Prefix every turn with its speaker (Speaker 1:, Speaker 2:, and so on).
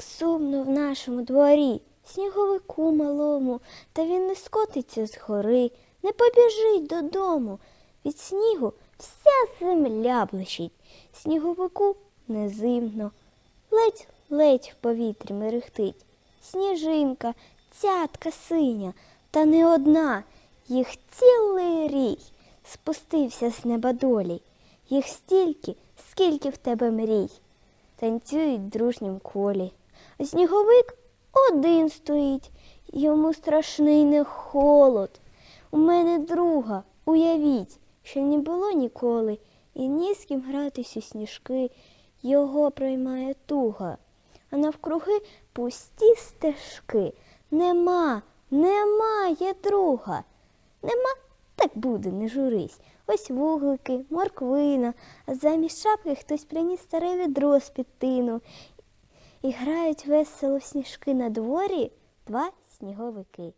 Speaker 1: Як сумно в нашому дворі, сніговику малому, та він не скотиться з гори, не побіжить додому. Від снігу вся земля блищить, сніговику незимно, ледь-ледь в повітрі мерехтить. Сніжинка, цятка синя, та не одна, їх цілий рій спустився з неба долі. Їх стільки, скільки в тебе мрій танцюють дружнім колі. Сніговик один стоїть, йому страшний не холод. У мене друга, уявіть, що не було ніколи, і ні з ким гратись у сніжки, його проймає туга. А навкруги пусті стежки. Нема, немає друга. Нема, так буде, не журись. Ось вуглики, морквина, а замість шапки хтось приніс старе відро з під тину. І грають весело в сніжки на дворі два сніговики.